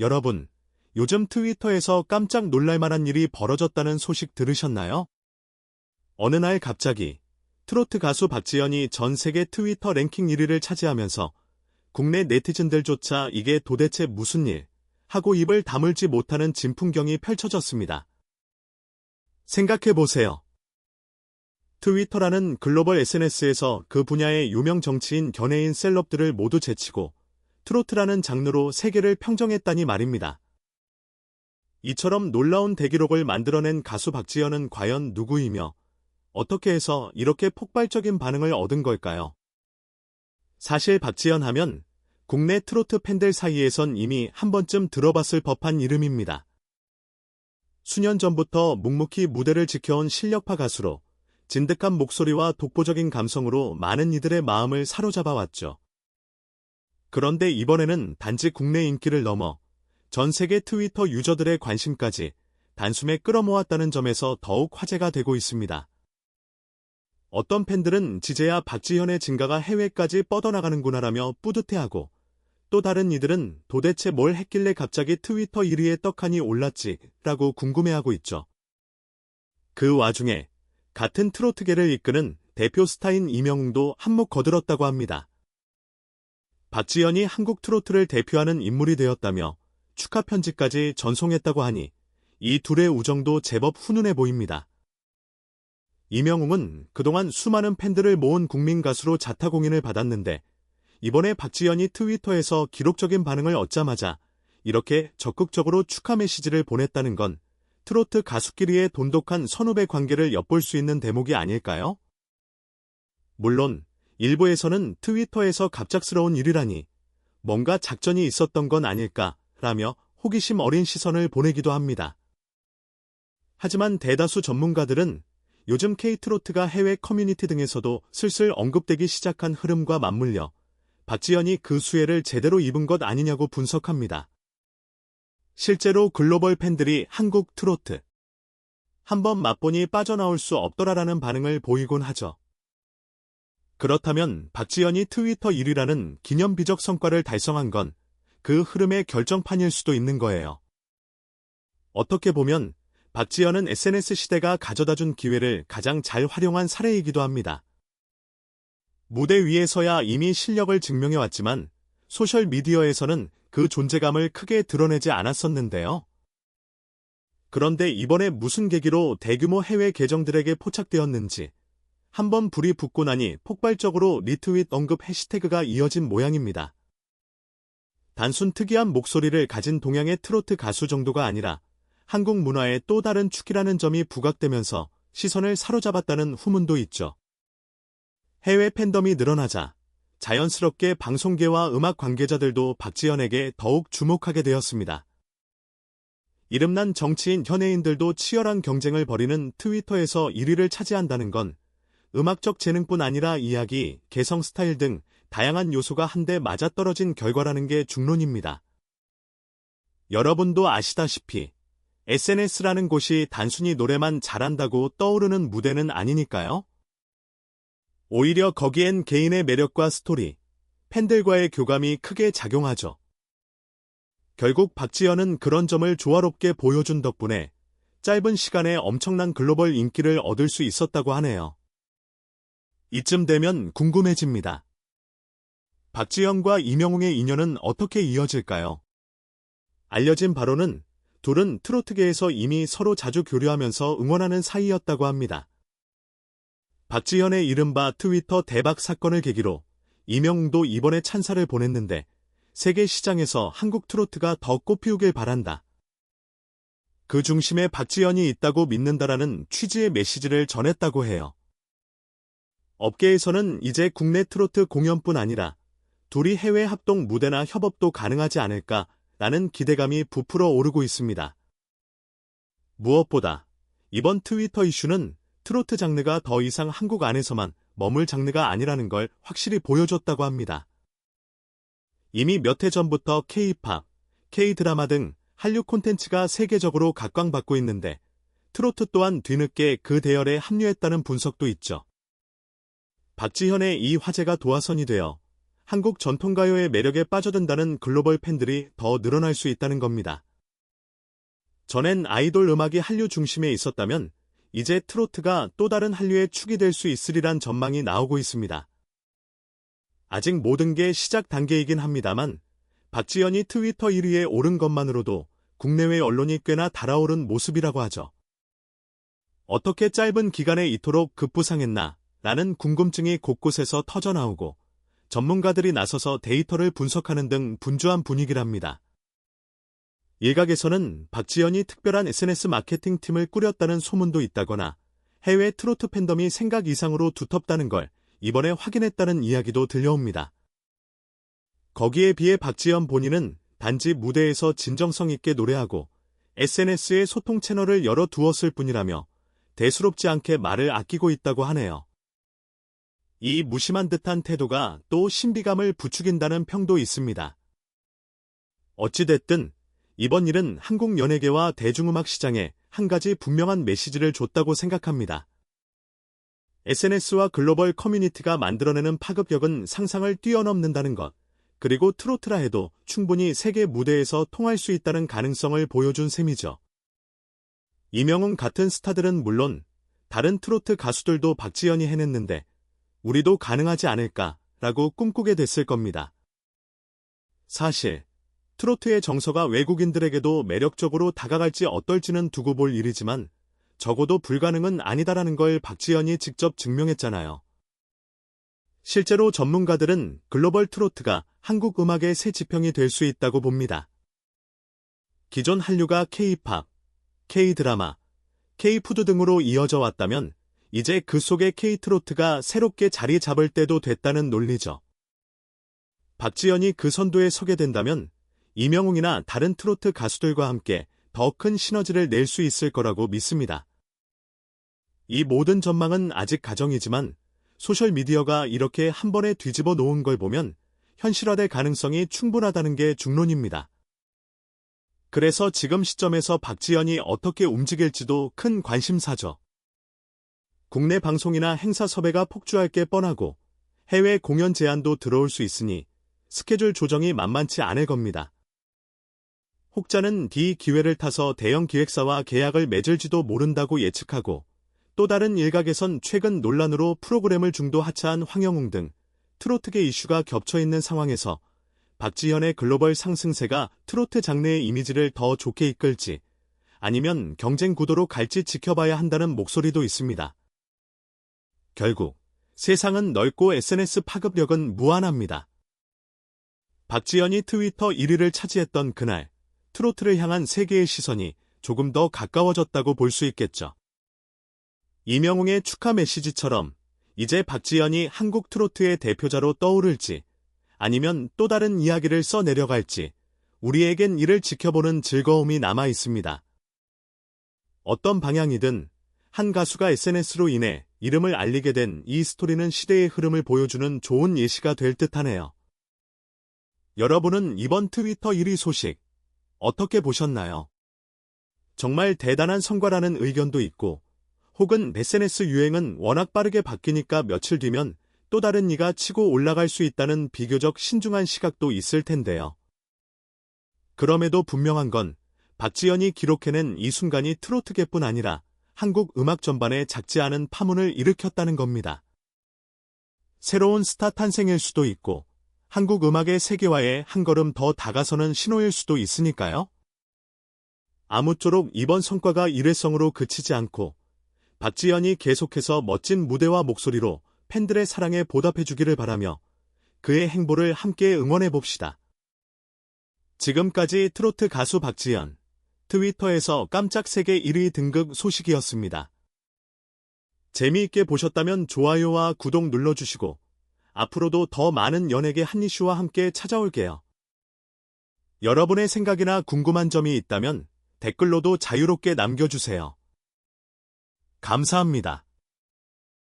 여러분, 요즘 트위터에서 깜짝 놀랄만한 일이 벌어졌다는 소식 들으셨나요? 어느 날 갑자기 트로트 가수 박지연이 전 세계 트위터 랭킹 1위를 차지하면서 국내 네티즌들조차 이게 도대체 무슨 일 하고 입을 다물지 못하는 진풍경이 펼쳐졌습니다. 생각해보세요. 트위터라는 글로벌 SNS에서 그 분야의 유명 정치인 연예인 셀럽들을 모두 제치고 트로트라는 장르로 세계를 평정했다니 말입니다. 이처럼 놀라운 대기록을 만들어낸 가수 박지현은 과연 누구이며 어떻게 해서 이렇게 폭발적인 반응을 얻은 걸까요? 사실 박지현 하면 국내 트로트 팬들 사이에선 이미 한 번쯤 들어봤을 법한 이름입니다. 수년 전부터 묵묵히 무대를 지켜온 실력파 가수로 진득한 목소리와 독보적인 감성으로 많은 이들의 마음을 사로잡아 왔죠. 그런데 이번에는 단지 국내 인기를 넘어 전 세계 트위터 유저들의 관심까지 단숨에 끌어모았다는 점에서 더욱 화제가 되고 있습니다. 어떤 팬들은 지제야 박지현의 증가가 해외까지 뻗어나가는구나라며 뿌듯해하고 또 다른 이들은 도대체 뭘 했길래 갑자기 트위터 1위에 떡하니 올랐지 라고 궁금해하고 있죠. 그 와중에 같은 트로트계를 이끄는 대표 스타인 이명웅도 한몫 거들었다고 합니다. 박지현이 한국 트로트를 대표하는 인물이 되었다며 축하 편지까지 전송했다고 하니 이 둘의 우정도 제법 훈훈해 보입니다. 이명웅은 그동안 수많은 팬들을 모은 국민 가수로 자타공인을 받았는데 이번에 박지현이 트위터에서 기록적인 반응을 얻자마자 이렇게 적극적으로 축하 메시지를 보냈다는 건 트로트 가수끼리의 돈독한 선후배 관계를 엿볼 수 있는 대목이 아닐까요? 물론 일부에서는 트위터에서 갑작스러운 일이라니 뭔가 작전이 있었던 건 아닐까라며 호기심 어린 시선을 보내기도 합니다. 하지만 대다수 전문가들은 요즘 K트로트가 해외 커뮤니티 등에서도 슬슬 언급되기 시작한 흐름과 맞물려 박지현이 그 수혜를 제대로 입은 것 아니냐고 분석합니다. 실제로 글로벌 팬들이 한국 트로트 한번 맛보니 빠져나올 수 없더라라는 반응을 보이곤 하죠. 그렇다면 박지현이 트위터 1위라는 기념비적 성과를 달성한 건 그 흐름의 결정판일 수도 있는 거예요. 어떻게 보면 박지현은 SNS 시대가 가져다준 기회를 가장 잘 활용한 사례이기도 합니다. 무대 위에서야 이미 실력을 증명해왔지만 소셜미디어에서는 그 존재감을 크게 드러내지 않았었는데요. 그런데 이번에 무슨 계기로 대규모 해외 계정들에게 포착되었는지 한번 불이 붙고 나니 폭발적으로 리트윗 언급 해시태그가 이어진 모양입니다. 단순 특이한 목소리를 가진 동양의 트로트 가수 정도가 아니라 한국 문화의 또 다른 축이라는 점이 부각되면서 시선을 사로잡았다는 후문도 있죠. 해외 팬덤이 늘어나자 자연스럽게 방송계와 음악 관계자들도 박지현에게 더욱 주목하게 되었습니다. 이름난 정치인 현해인들도 치열한 경쟁을 벌이는 트위터에서 1위를 차지한다는 건 음악적 재능뿐 아니라 이야기, 개성 스타일 등 다양한 요소가 한데 맞아떨어진 결과라는 게 중론입니다. 여러분도 아시다시피 SNS라는 곳이 단순히 노래만 잘한다고 떠오르는 무대는 아니니까요. 오히려 거기엔 개인의 매력과 스토리, 팬들과의 교감이 크게 작용하죠. 결국 박지현은 그런 점을 조화롭게 보여준 덕분에 짧은 시간에 엄청난 글로벌 인기를 얻을 수 있었다고 하네요. 이쯤 되면 궁금해집니다. 박지현과 이명웅의 인연은 어떻게 이어질까요? 알려진 바로는 둘은 트로트계에서 이미 서로 자주 교류하면서 응원하는 사이였다고 합니다. 박지현의 이른바 트위터 대박 사건을 계기로 이명웅도 이번에 찬사를 보냈는데 세계 시장에서 한국 트로트가 더 꽃피우길 바란다. 그 중심에 박지현이 있다고 믿는다라는 취지의 메시지를 전했다고 해요. 업계에서는 이제 국내 트로트 공연뿐 아니라 둘이 해외 합동 무대나 협업도 가능하지 않을까라는 기대감이 부풀어 오르고 있습니다. 무엇보다 이번 트위터 이슈는 트로트 장르가 더 이상 한국 안에서만 머물 장르가 아니라는 걸 확실히 보여줬다고 합니다. 이미 몇 해 전부터 K-팝, K-드라마 등 한류 콘텐츠가 세계적으로 각광받고 있는데 트로트 또한 뒤늦게 그 대열에 합류했다는 분석도 있죠. 박지현의 이 화제가 도화선이 되어 한국 전통가요의 매력에 빠져든다는 글로벌 팬들이 더 늘어날 수 있다는 겁니다. 전엔 아이돌 음악이 한류 중심에 있었다면 이제 트로트가 또 다른 한류의 축이 될 수 있으리란 전망이 나오고 있습니다. 아직 모든 게 시작 단계이긴 합니다만 박지연이 트위터 1위에 오른 것만으로도 국내외 언론이 꽤나 달아오른 모습이라고 하죠. 어떻게 짧은 기간에 이토록 급부상했나 라는 궁금증이 곳곳에서 터져나오고 전문가들이 나서서 데이터를 분석하는 등 분주한 분위기랍니다. 일각에서는 박지연이 특별한 SNS 마케팅 팀을 꾸렸다는 소문도 있다거나 해외 트로트 팬덤이 생각 이상으로 두텁다는 걸 이번에 확인했다는 이야기도 들려옵니다. 거기에 비해 박지연 본인은 단지 무대에서 진정성 있게 노래하고 SNS에 소통 채널을 열어 두었을 뿐이라며 대수롭지 않게 말을 아끼고 있다고 하네요. 이 무심한 듯한 태도가 또 신비감을 부추긴다는 평도 있습니다. 어찌됐든 이번 일은 한국 연예계와 대중음악 시장에 한 가지 분명한 메시지를 줬다고 생각합니다. SNS와 글로벌 커뮤니티가 만들어내는 파급력은 상상을 뛰어넘는다는 것, 그리고 트로트라 해도 충분히 세계 무대에서 통할 수 있다는 가능성을 보여준 셈이죠. 이명웅 같은 스타들은 물론 다른 트로트 가수들도 박지연이 해냈는데 우리도 가능하지 않을까라고 꿈꾸게 됐을 겁니다. 사실 트로트의 정서가 외국인들에게도 매력적으로 다가갈지 어떨지는 두고 볼 일이지만 적어도 불가능은 아니다라는 걸 박지연이 직접 증명했잖아요. 실제로 전문가들은 글로벌 트로트가 한국 음악의 새 지평이 될 수 있다고 봅니다. 기존 한류가 K-팝, K-드라마, K-푸드 등으로 이어져 왔다면 이제 그 속에 K-트로트가 새롭게 자리 잡을 때도 됐다는 논리죠. 박지연이 그 선두에 서게 된다면 이명웅이나 다른 트로트 가수들과 함께 더 큰 시너지를 낼 수 있을 거라고 믿습니다. 이 모든 전망은 아직 가정이지만 소셜미디어가 이렇게 한 번에 뒤집어 놓은 걸 보면 현실화될 가능성이 충분하다는 게 중론입니다. 그래서 지금 시점에서 박지연이 어떻게 움직일지도 큰 관심사죠. 국내 방송이나 행사 섭외가 폭주할 게 뻔하고 해외 공연 제안도 들어올 수 있으니 스케줄 조정이 만만치 않을 겁니다. 혹자는 D 기회를 타서 대형 기획사와 계약을 맺을지도 모른다고 예측하고 또 다른 일각에선 최근 논란으로 프로그램을 중도 하차한 황영웅 등 트로트계 이슈가 겹쳐 있는 상황에서 박지현의 글로벌 상승세가 트로트 장르의 이미지를 더 좋게 이끌지 아니면 경쟁 구도로 갈지 지켜봐야 한다는 목소리도 있습니다. 결국 세상은 넓고 SNS 파급력은 무한합니다. 박지현이 트위터 1위를 차지했던 그날 트로트를 향한 세계의 시선이 조금 더 가까워졌다고 볼 수 있겠죠. 이명웅의 축하 메시지처럼 이제 박지연이 한국 트로트의 대표자로 떠오를지 아니면 또 다른 이야기를 써내려갈지 우리에겐 이를 지켜보는 즐거움이 남아 있습니다. 어떤 방향이든 한 가수가 SNS로 인해 이름을 알리게 된 이 스토리는 시대의 흐름을 보여주는 좋은 예시가 될 듯하네요. 여러분은 이번 트위터 1위 소식 어떻게 보셨나요? 정말 대단한 성과라는 의견도 있고, 혹은 SNS 유행은 워낙 빠르게 바뀌니까 며칠 뒤면 또 다른 이가 치고 올라갈 수 있다는 비교적 신중한 시각도 있을 텐데요. 그럼에도 분명한 건 박지연이 기록해낸 이 순간이 트로트계뿐 아니라 한국 음악 전반에 작지 않은 파문을 일으켰다는 겁니다. 새로운 스타 탄생일 수도 있고 한국 음악의 세계화에 한 걸음 더 다가서는 신호일 수도 있으니까요. 아무쪼록 이번 성과가 일회성으로 그치지 않고 박지연이 계속해서 멋진 무대와 목소리로 팬들의 사랑에 보답해주기를 바라며 그의 행보를 함께 응원해봅시다. 지금까지 트로트 가수 박지연, 트위터에서 깜짝 세계 1위 등극 소식이었습니다. 재미있게 보셨다면 좋아요와 구독 눌러주시고 앞으로도 더 많은 연예계 한 이슈와 함께 찾아올게요. 여러분의 생각이나 궁금한 점이 있다면 댓글로도 자유롭게 남겨주세요. 감사합니다.